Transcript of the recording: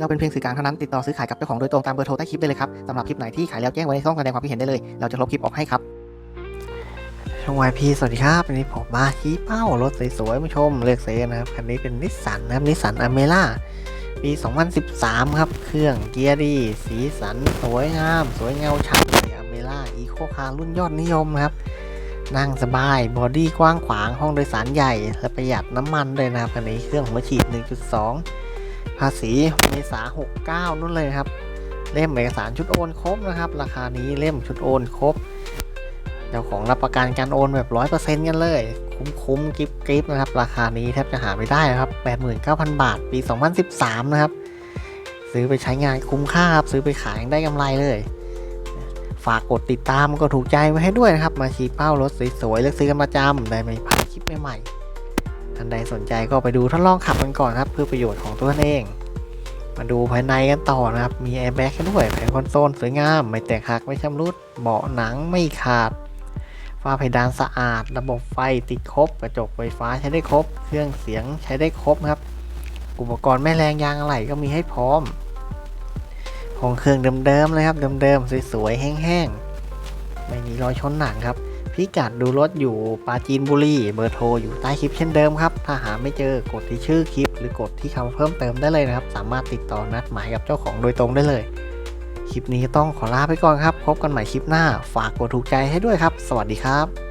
เราเป็นเพียงสื่อกลางเท่านั้นติดต่อซื้อขายกับเจ้าของโดยตรงตามเบอร์โทรใต้คลิปได้เลยครับสำหรับคลิปไหนที่ขายแล้วแจ้งไว้ในช่องแสดงความคิดเห็นได้เลย เราจะลบคลิปออกให้ครับช่องวายพีสวัสดีครับวันนี้ผมมาชี้เป้ารถสวยๆผู้ชมเลือกซื้อนะครับคันนี้เป็นนิสสันนะครับนิสสันอเมร่าปี 2013 ครับ เครื่องเกียร์ดี สีสัน สวยงาม สวยเงาชัดเลยอเมร่าอีโคคาร์รุ่นยอดนิยมครับ นั่งสบาย บอดี้กว้างขวาง ห้องโดยสารใหญ่ และประหยัดน้ำมันด้วยนะครับคันนี้เครื่องหัวฉีด 1.2 ภาษีเมษา69นู่นเลยครับ เล่มเอกสารชุดโอนครบนะครับ ราคานี้เล่มชุดโอนครบเจ้าของรับประกันการโอนแบบ100%กันเลย คุ้มๆกิฟกิฟนะครับ ราคานี้แทบจะหาไม่ได้นะครับ89,000บาท ปี2013นะครับ ซื้อไปใช้งานคุ้มค่าครับ ซื้อไปขายได้กำไรเลย ฝากกดติดตามก็ถูกใจไว้ให้ด้วยนะครับ มาชี้เป้ารถสวยๆเลือกซื้อกันประจำได้ไม่พลาดคลิปใหม่ๆ ท่านใดสนใจก็ไปดูทดลองขับกันก่อนครับ เพื่อประโยชน์ของตัวท่านเอง มาดูภายในกันต่อนะครับ มีแอร์แบ็กให้ด้วยแผงคอนโซลสวยงาม ไม่แตกหักไม่ชำรุด เบาะหนังไม่ขาดฝ้าเพดานสะอาด ระบบไฟติดครบ กระจกไฟฟ้าใช้ได้ครบ เครื่องเสียงใช้ได้ครบครับ อุปกรณ์แม่แรงยางอะไหล่ก็มีให้พร้อมของเครื่องเดิมๆเลยครับเดิมๆสวยๆแห้งๆไม่มีรอยชนหนักครับ พิกัดดูรถอยู่ปาจีนบุรีเบอร์โทรอยู่ใต้คลิปเช่นเดิมครับ ถ้าหาไม่เจอกดที่ชื่อคลิป หรือกดที่คำเพิ่มเติมได้เลยนะครับ สามารถติดต่อนัดหมายกับเจ้าของโดยตรงได้เลย คลิปนี้ต้องขอลาไปก่อนครับ พบกันใหม่คลิปหน้า ฝากกดถูกใจให้ด้วยครับ สวัสดีครับ